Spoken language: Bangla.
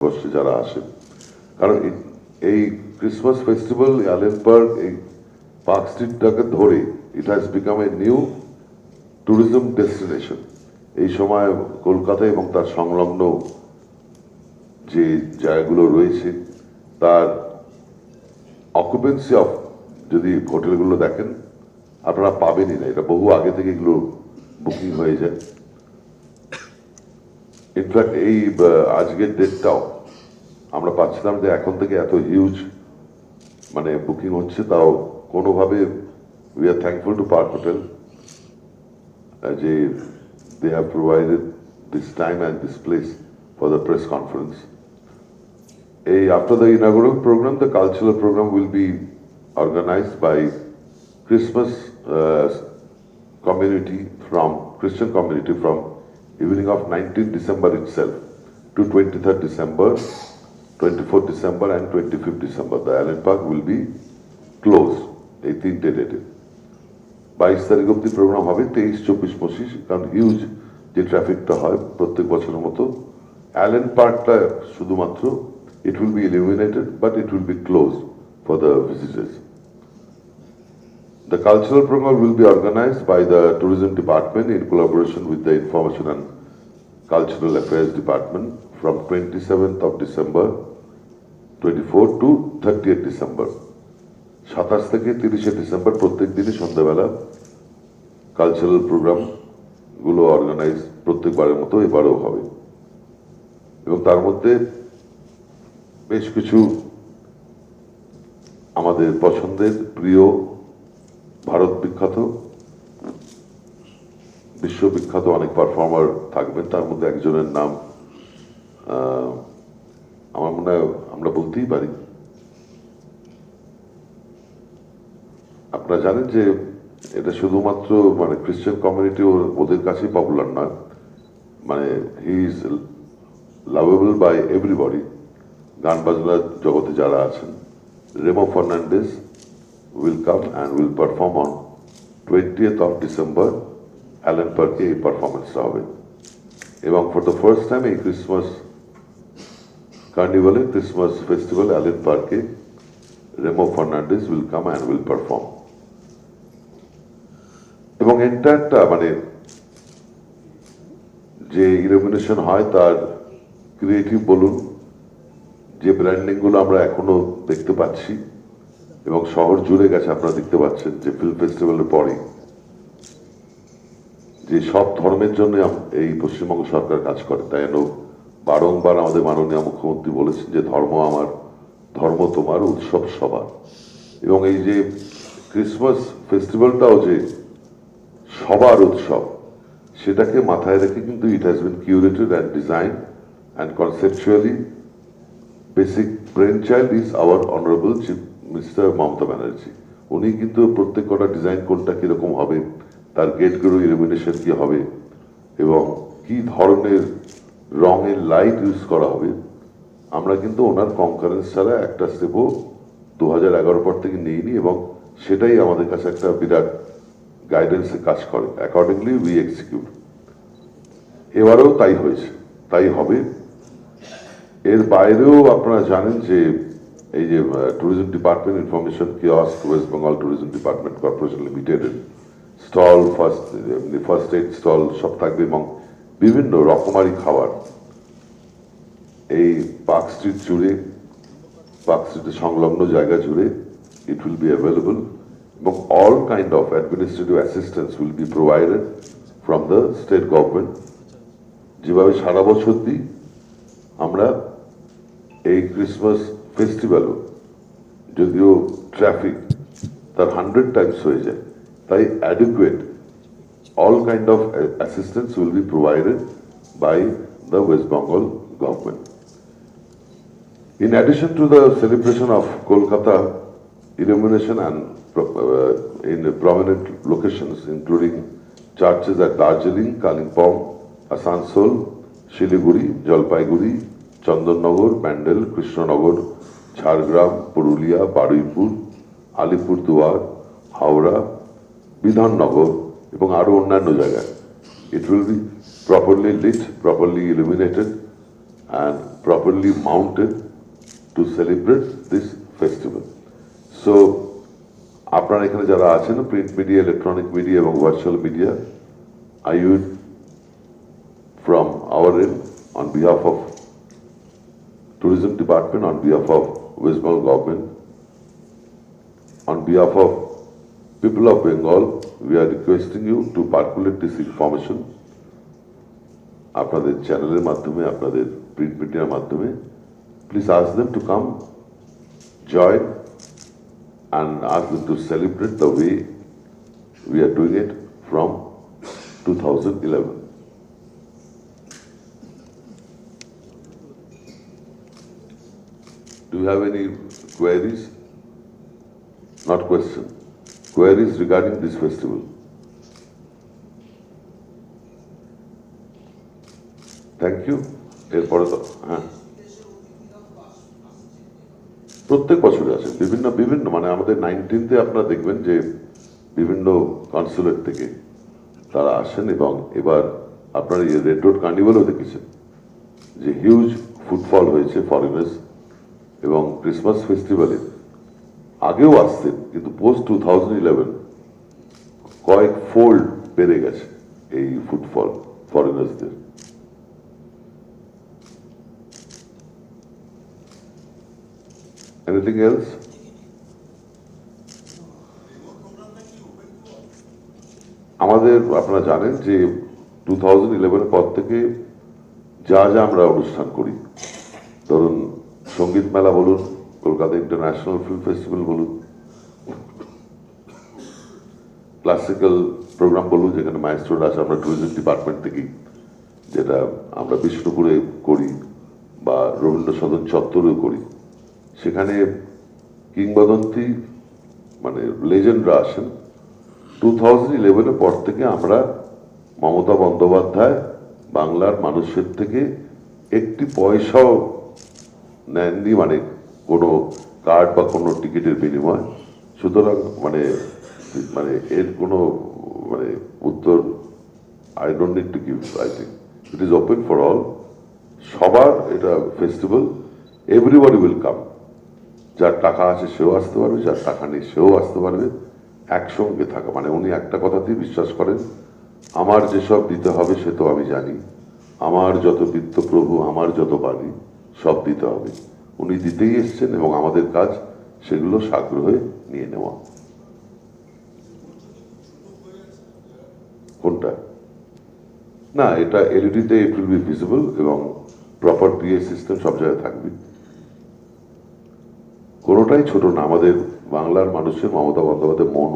বর্ষে যারা আসেন কারণ এই- ক্রিসমাস ফেস্টিভ্যাল পার্ক এই পার্ক স্ট্রিটটাকে ধরে it has become a new tourism destination এই সময় কলকাতা এবং তার সংলগ্ন যে জায়গাগুলো রয়েছে, তার অকুপেন্সি অফ যদি হোটেলগুলো দেখেন, আপনারা পাবেনই না। এটা বহু আগে থেকে এগুলো বুকিং হয়ে যায়। ইনফ্যাক্ট এই আজকের ডেটটাও আমরা পাচ্ছিলাম যে এখন থেকে এত হিউজ মানে বুকিং হচ্ছে তাও কোনোভাবে we are thankful to park hotel যে they have provided this time and this place for the press conference এই after the inaugural program the cultural program will be organized by christmas uh, community from community from evening of 19 december itself to 23rd december 24th december and 25th december. The allen park will be closed এই তিনটে ডেটে বাইশ তারিখ অব্দি প্রোগ্রাম হবে তেইশ চব্বিশ পঁচিশ, কারণ হিউজ যে ট্রাফিকটা হয় প্রত্যেক বছরের মতো অ্যালেন পার্কটা শুধুমাত্র it will be eliminated but it will be close for the visitors The cultural program will be organized by the Tourism Department in collaboration with the Information and Cultural Affairs Department from 27th of December 24 to 30th December. সাতাশ থেকে তিরিশে ডিসেম্বর প্রত্যেক দিনই সন্ধ্যাবেলা কালচারাল প্রোগ্রামগুলো অর্গানাইজ প্রত্যেকবারের মতো এবারেও হবে এবং তার মধ্যে বেশ কিছু আমাদের পছন্দের প্রিয় ভারত বিখ্যাত বিশ্ববিখ্যাত অনেক পারফর্মার থাকবেন, তার মধ্যে একজনের নাম আমার মনে হয় আমরা বলতেই পারি। আপনারা জানেন যে এটা শুধুমাত্র মানে খ্রিস্টান কমিউনিটি ওদের কাছেই পপুলার নয় মানে he is lovable by everybody গান বাজনার জগতে যারা আছেন Remo Fernandes will come and will perform on twentieth of December Allen পার্কে এই পারফরমেন্সটা হবে এবং ফর দ্য ফার্স্ট টাইম এই ক্রিসমাস কার্নিভালে ক্রিসমাস ফেস্টিভ্যাল অ্যালেন পার্কে Remo Fernandes will come and will perform এবং এন্টায়ারটা মানে যে ইলুমিনেশন হয় তার ক্রিয়েটিভ বলুন, যে ব্র্যান্ডিংগুলো আমরা এখনও দেখতে পাচ্ছি এবং শহর জুড়ে গেছে, আপনারা দেখতে পাচ্ছেন যে ফিল্ম ফেস্টিভ্যালের পরে যে সব ধর্মের জন্য এই পশ্চিমবঙ্গ সরকার কাজ করে, তাই জন্য বারংবার আমাদের মাননীয় মুখ্যমন্ত্রী বলেছেন যে ধর্ম আমার, ধর্ম তোমার উৎসব সবার। এবং এই যে ক্রিসমাস ফেস্টিভ্যালটাও যে সবার উৎসব, সেটাকে মাথায় রেখে কিন্তু it has been curated and design and conceptually basic brain child is our honourable chief minister Mamata Banerjee, উনি কিন্তু প্রত্যেক কটা ডিজাইন কোনটা কীরকম হবে, তার গেটগুলো ইলুমিনেশন কি হবে, এবং কি ধরনের রঙের লাইট ইউজ করা হবে, আমরা কিন্তু ওনার কনকারেন্স ছাড়া একটা স্টেপও দু হাজার এগারো পর থেকে নিইনি এবং সেটাই আমাদের কাছে একটা বিরাট গাইডেন্সে কাজ করে। অ্যাকর্ডিংলি উই এক্সিকিউট এবারেও তাই হয়েছে, তাই হবে। এর বাইরেও আপনারা জানেন যে এই যে tourism department information kiosk West Bengal tourism department corporation limited stall first first aid stall সব থাকবে এবং বিভিন্ন রকমারি খাবার। এই পার্ক স্ট্রিট জুড়ে পার্ক স্ট্রিটের সংলগ্ন জায়গা জুড়ে ইট উইল বি অ্যাভেলেবল এবং all kind of administrative assistance will be provided from the state government যেভাবে সারা বছর দিই আমরা এই ক্রিসমাস ফেস্টিভ্যালও যদিও ট্রাফিক তার হান্ড্রেড টাইমস হয়ে যায় তাই adequate kind of uh, assistance will be provided by the West Bengal government. In addition to the celebration of Kolkata illumination and uh, in prominent locations including churches at Darjeeling, Kalimpong, Asansol, Shiliguri, Jalpaiguri, Chandanagar, Bandel, Krishnanagar, Jhargram, Purulia, Baruipur, Alipurduar, Howrah Bidhannagar এবং আরও অন্যান্য জায়গায় it will be properly lit properly illuminated and properly mounted to celebrate this festival. So, আপনারা এখানে যারা আছেন প্রিন্ট মিডিয়া ইলেকট্রনিক মিডিয়া এবং virtual media I would from our end on behalf of tourism department on behalf of west bengal government on behalf of people of bengal we are requesting you to percolate this information আপনাদের চ্যানেলের মাধ্যমে আপনাদের প্রিন্ট মিডিয়ার মাধ্যমে please ask them to come join and ask them to celebrate the way we are doing it from 2011 Do you have any queries? Not question. Queries regarding this festival? Thank you. এরপরে তো হ্যাঁ প্রত্যেক বছরে আছে বিভিন্ন বিভিন্ন মানে আমাদের নাইনটিনতে আপনারা দেখবেন যে বিভিন্ন কনসুলেট থেকে তারা আসেন এবং এবার আপনারা রেড রোড কার্নিভালও দেখেছেন যে হিউজ ফুটফল হয়েছে ফরেনার্স এবং ক্রিসমাস ফেস্টিভ্যালে আগেও আসতেন, কিন্তু পোস্ট টু থাউজেন্ড ইলেভেন কয়েক ফোল্ড বেড়ে গেছে এই ফুটফল ফরেনার্সদের এনিথিং এলস আমাদের আপনারা জানেন যে টু থাউজেন্ড ইলেভেনের পর থেকে যা যা আমরা অনুষ্ঠান করি, ধরুন সংগীত মেলা বলুন, কলকাতা ইন্টারন্যাশনাল ফিল্ম ফেস্টিভ্যাল বলুন, ক্লাসিক্যাল প্রোগ্রাম বলুন, যেখানে মাইস্ট্রোরা আছে আমরা ট্যুরিজম ডিপার্টমেন্ট থেকেই, যেটা আমরা বিষ্ণুপুরে করি বা রবীন্দ্র সদন চত্বরেও করি। সেখানে কিংবদন্তি মানে লেজেন্ডরা আসেন। টু থাউজেন্ড ইলেভেনের পর থেকে আমরা মমতা বন্দ্যোপাধ্যায়, বাংলার মানুষের থেকে একটি পয়সাও নেননি মানে কোনো কার্ড বা কোনো টিকিটের বিনিময়। সুতরাং মানে মানে এর কোনো মানে উত্তর I don't need to give I think it is open for all সবার এটা ফেস্টিভ্যাল এভরিবডি উইল কাম যার টাকা আছে সেও আসতে পারবে, যার টাকা নেই সেও আসতে পারবে। একসঙ্গে থাকা মানে উনি একটা কথাতেই বিশ্বাস করেন, আমার যেসব দিতে হবে সে তো আমি জানি। আমার যত বিত্ত প্রভু আমার যত বাণী সব দিতে হবে। উনি দিতেই এসছেন এবং আমাদের কাজ সেগুলো সাগ্রহে নিয়ে নেওয়া। কোনটা? না, এটা এলইডিতে ইট উইল বি ভিজিবল এবং প্রপার পিএ সিস্টেম সব জায়গায় থাকবে। কোনোটাই ছোট না, আমাদের বাংলার মানুষের মমতা বন্দ্যোপাধ্যায় মন